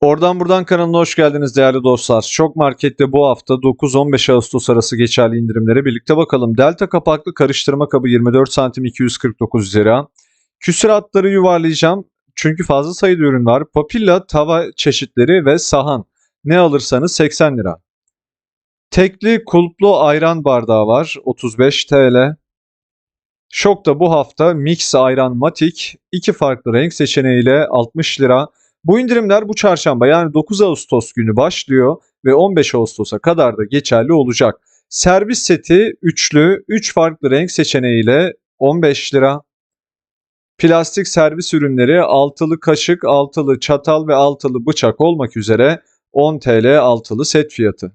Oradan buradan kanalına hoş geldiniz değerli dostlar. Şok Market'te bu hafta 9-15 Ağustos arası geçerli indirimlere birlikte bakalım. Delta kapaklı karıştırma kabı 24 santim 249 lira. Küsuratları yuvarlayacağım çünkü fazla sayıda ürün var. Papilla tava çeşitleri ve sahan ne alırsanız 80 lira. Tekli kulplu ayran bardağı var 35 TL. Şok'ta bu hafta Mix Ayran Matik iki farklı renk seçeneğiyle 60 lira. Bu indirimler bu çarşamba yani 9 Ağustos günü başlıyor ve 15 Ağustos'a kadar da geçerli olacak. Servis seti üçlü 3 farklı renk seçeneğiyle 15 lira. Plastik servis ürünleri altılı kaşık, altılı çatal ve altılı bıçak olmak üzere 10 TL altılı set fiyatı.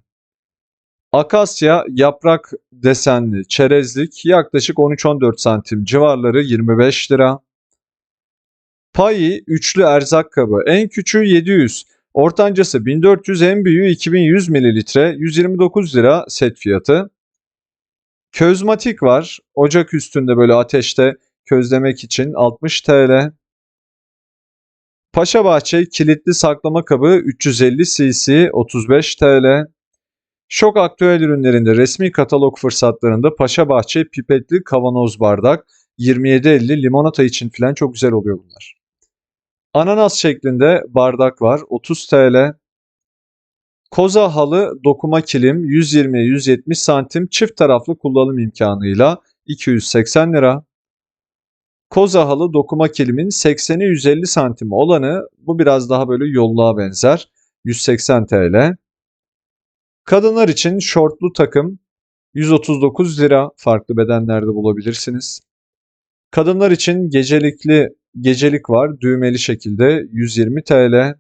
Akasya yaprak desenli çerezlik yaklaşık 13-14 santim civarları 25 lira. Payi üçlü erzak kabı en küçüğü 700, ortancası 1400, en büyüğü 2100 mililitre 129 lira set fiyatı. Közmatik var ocak üstünde böyle ateşte közlemek için 60 TL. Paşabahçe kilitli saklama kabı 350 cc 35 TL. Şok aktüel ürünlerinde resmi katalog fırsatlarında Paşabahçe pipetli kavanoz bardak 27.50 limonata için falan çok güzel oluyor bunlar. Ananas şeklinde bardak var 30 TL. Koza halı dokuma kilim 120-170 santim çift taraflı kullanım imkanıyla 280 lira. Koza halı dokuma kilimin 80'i 150 santim olanı bu biraz daha böyle yolluğa benzer 180 TL. Kadınlar için şortlu takım 139 lira farklı bedenlerde bulabilirsiniz. Kadınlar için gecelikli gecelik var düğmeli şekilde 120 TL.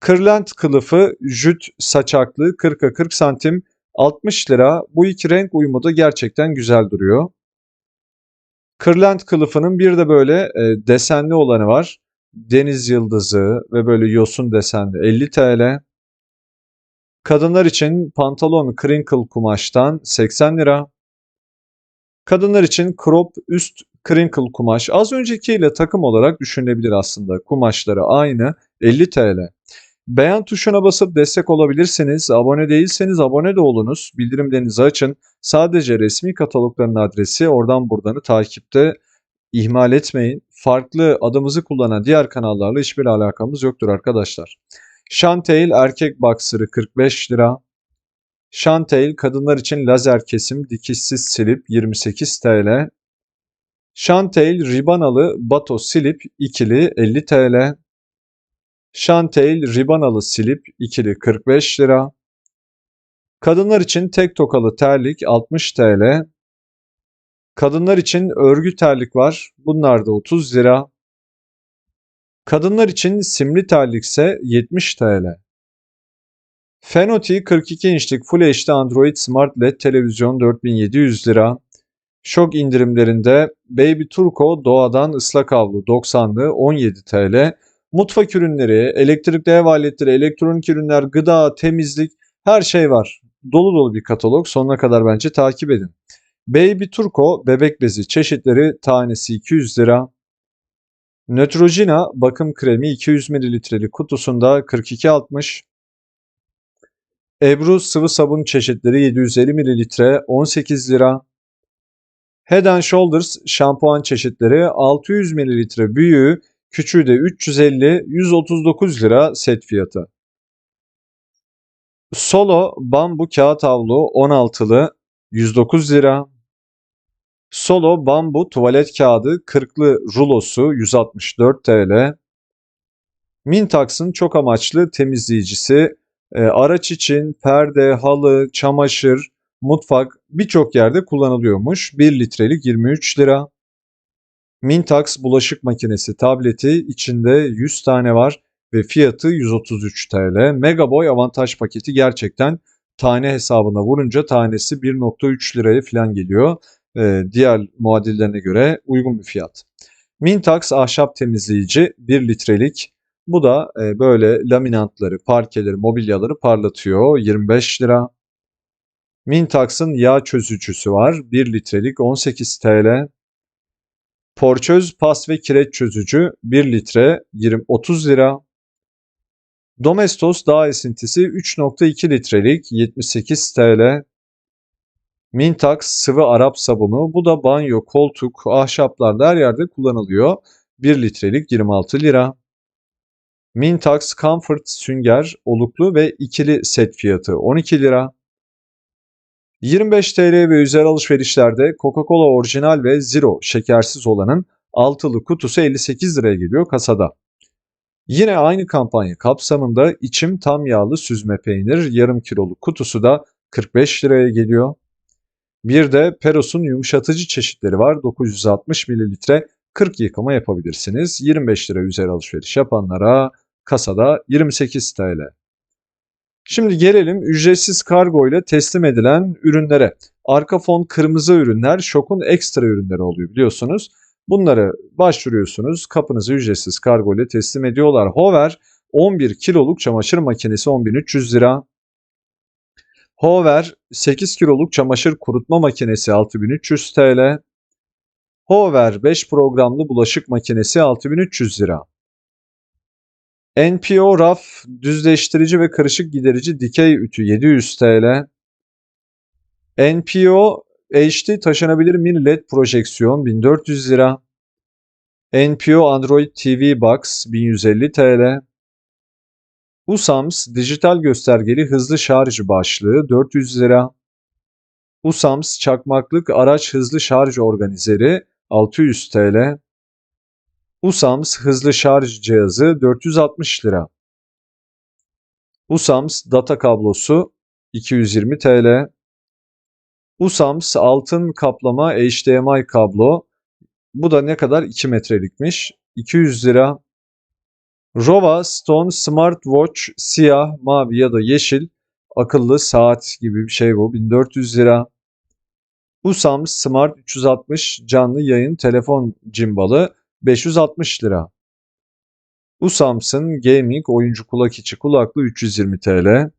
Kırlent kılıfı jüt saçaklı 40'a 40 santim 60 lira. Bu iki renk uyumu da gerçekten güzel duruyor. Kırlent kılıfının bir de böyle e, desenli olanı var. Deniz yıldızı ve böyle yosun desenli 50 TL. Kadınlar için pantolon crinkle kumaştan 80 lira. Kadınlar için crop üst crinkle kumaş az öncekiyle takım olarak düşünülebilir aslında. Kumaşları aynı 50 TL. Beğen tuşuna basıp destek olabilirsiniz. Abone değilseniz abone de olunuz. Bildirimlerinizi açın. Sadece resmi katalogların adresi oradan buradanı takipte ihmal etmeyin. Farklı adımızı kullanan diğer kanallarla hiçbir alakamız yoktur arkadaşlar. Chantail erkek boxer'ı 45 lira. Chantail kadınlar için lazer kesim dikişsiz silip 28 TL. Chantail ribanalı bato silip ikili 50 TL. Chantail ribanalı silip ikili 45 lira. Kadınlar için tek tokalı terlik 60 TL. Kadınlar için örgü terlik var. Bunlar da 30 lira. Kadınlar için simli terlik ise 70 TL. Fenoti 42 inçlik Full HD Android Smart LED televizyon 4700 lira. Şok indirimlerinde Baby Turco doğadan ıslak havlu 90'lı 17 TL. Mutfak ürünleri, elektrikli ev aletleri, elektronik ürünler, gıda, temizlik her şey var. Dolu dolu bir katalog. Sonuna kadar bence takip edin. Baby Turco bebek bezi çeşitleri tanesi 200 lira. Neutrogena bakım kremi 200 mililitrelik kutusunda 42.60. Ebru sıvı sabun çeşitleri 750 mililitre 18 lira. Head and Shoulders şampuan çeşitleri 600 mililitre büyüğü, küçüğü de 350 139 lira set fiyatı. Solo bambu kağıt havlu 16'lı 109 lira. Solo bambu tuvalet kağıdı 40'lı rulosu 164 TL. Mintax'ın çok amaçlı temizleyicisi e, araç için perde, halı, çamaşır, mutfak birçok yerde kullanılıyormuş. 1 litrelik 23 lira. Mintax bulaşık makinesi tableti içinde 100 tane var ve fiyatı 133 TL. Megaboy avantaj paketi gerçekten tane hesabına vurunca tanesi 1.3 liraya falan geliyor. Ee, diğer muadillerine göre uygun bir fiyat. Mintax ahşap temizleyici 1 litrelik. Bu da e, böyle laminantları, parkeleri, mobilyaları parlatıyor. 25 lira. Mintax'ın yağ çözücüsü var. 1 litrelik 18 TL. Porçöz pas ve kireç çözücü 1 litre 20 30 lira. Domestos dağ esintisi 3.2 litrelik 78 TL. Mintax sıvı Arap sabunu. Bu da banyo, koltuk, ahşaplarda her yerde kullanılıyor. 1 litrelik 26 lira. Mintax Comfort sünger oluklu ve ikili set fiyatı 12 lira. 25 TL ve üzeri alışverişlerde Coca-Cola orijinal ve zero şekersiz olanın altılı kutusu 58 liraya geliyor kasada. Yine aynı kampanya kapsamında içim tam yağlı süzme peynir yarım kiloluk kutusu da 45 liraya geliyor. Bir de Peros'un yumuşatıcı çeşitleri var. 960 mililitre 40 yıkama yapabilirsiniz. 25 lira üzeri alışveriş yapanlara kasada 28 TL. Şimdi gelelim ücretsiz kargo ile teslim edilen ürünlere. Arka fon kırmızı ürünler şokun ekstra ürünleri oluyor biliyorsunuz. Bunları başvuruyorsunuz. Kapınızı ücretsiz kargo ile teslim ediyorlar. Hover 11 kiloluk çamaşır makinesi 10.300 lira. Hover 8 kiloluk çamaşır kurutma makinesi 6300 TL. Hover 5 programlı bulaşık makinesi 6300 lira. NPO raf düzleştirici ve karışık giderici dikey ütü 700 TL. NPO HD taşınabilir mini LED projeksiyon 1400 lira. NPO Android TV Box 1150 TL. USAMS dijital göstergeli hızlı şarj başlığı 400 lira. USAMS çakmaklık araç hızlı şarj organizeri 600 TL. USAMS hızlı şarj cihazı 460 lira. USAMS data kablosu 220 TL. USAMS altın kaplama HDMI kablo. Bu da ne kadar? 2 metrelikmiş. 200 lira. Rova Stone Smart Watch siyah, mavi ya da yeşil akıllı saat gibi bir şey bu. 1400 lira. USAMS Smart 360 canlı yayın telefon cimbalı 560 lira. USAMS'ın gaming oyuncu kulak içi kulaklı 320 TL.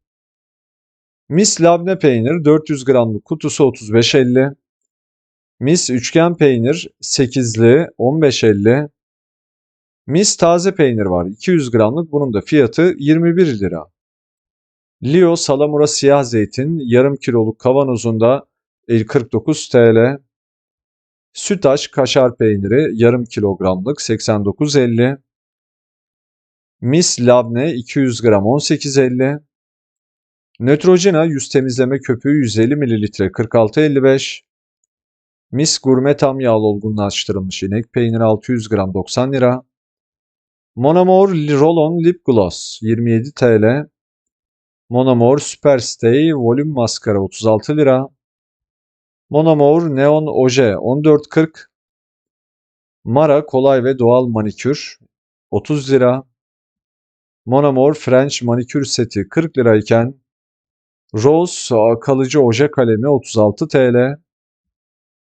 Miss labne peynir 400 gramlık kutusu 35.50. Miss üçgen peynir 8'li 15.50. Miss taze peynir var 200 gramlık bunun da fiyatı 21 lira. Leo salamura siyah zeytin yarım kiloluk kavanozunda 49 TL. Sütaş kaşar peyniri yarım kilogramlık 89.50. Mis labne 200 gram 18.50. Neutrogena yüz temizleme köpüğü 150 ml 46.55. Mis gurme tam yağlı olgunlaştırılmış inek peyniri 600 gram 90 lira. Monamor Roll-On Lip Gloss 27 TL. Monamor Superstay Volüm Maskara 36 lira. Monamor Neon Oje 14.40 Mara kolay ve doğal manikür 30 lira. Monamor French manikür seti 40 lirayken Rose kalıcı oje kalemi 36 TL.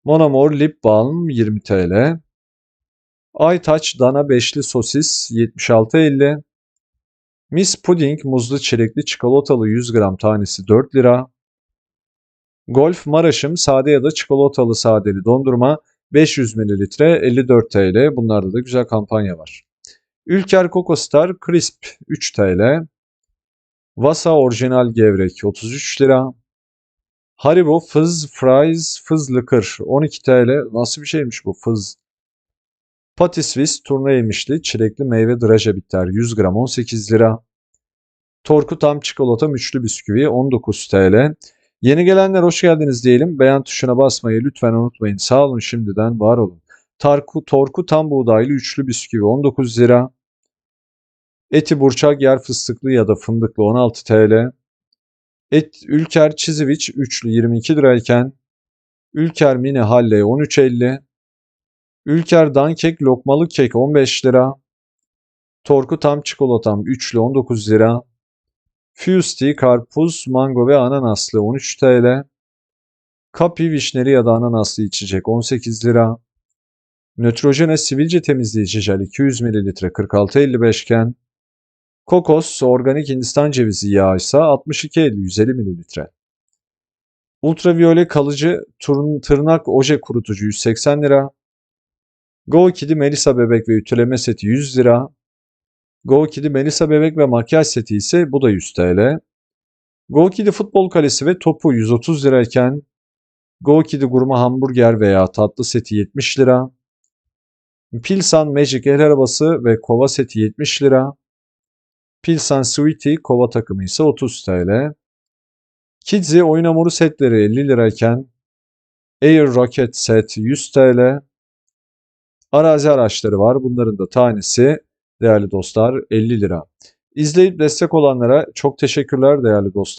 Monamor lip balm 20 TL. iTouch dana beşli sosis 76.50. Miss Pudding muzlu çilekli çikolatalı 100 gram tanesi 4 lira. Golf Maraş'ım sade ya da çikolatalı sadeli dondurma 500 ml 54 TL. Bunlarda da güzel kampanya var. Ülker Coco Star Crisp 3 TL. Vasa orijinal gevrek 33 lira. Haribo Fızz Fries Fızz Lıkır 12 TL. Nasıl bir şeymiş bu fızz? Pati Swiss turna yemişli çilekli meyve draje bitter 100 gram 18 lira. Torku tam çikolata müçlü bisküvi 19 TL. Yeni gelenler hoş geldiniz diyelim. Beğen tuşuna basmayı lütfen unutmayın. Sağ olun şimdiden var olun. Tarku, torku tam buğdaylı üçlü bisküvi 19 lira. Eti burçak yer fıstıklı ya da fındıklı 16 TL. Et Ülker Çiziviç üçlü 22 lirayken Ülker Mini Halle 13.50. Ülker Dankek lokmalı kek 15 lira. Torku tam çikolatam üçlü 19 lira. Fusti, karpuz, mango ve ananaslı 13 TL. Kapi vişneli ya da ananaslı içecek 18 lira. Neutrogena sivilce temizleyici jel 200 ml 46.55 iken Kokos organik Hindistan cevizi yağı ise 62.50 150 ml. Ultraviyole kalıcı tırnak oje kurutucu 180 lira. Go Kidi Melisa bebek ve ütüleme seti 100 lira. Go Kidi Melisa Bebek ve makyaj seti ise bu da 100 TL. Go Kidi futbol kalesi ve topu 130 lirayken Go Kidi gurme hamburger veya tatlı seti 70 lira. Pilsan Magic el arabası ve kova seti 70 lira. Pilsan Sweetie kova takımı ise 30 TL. Kidsy oyun hamuru setleri 50 lirayken Air Rocket set 100 TL. Arazi araçları var. Bunların da tanesi değerli dostlar 50 lira. İzleyip destek olanlara çok teşekkürler değerli dostlar.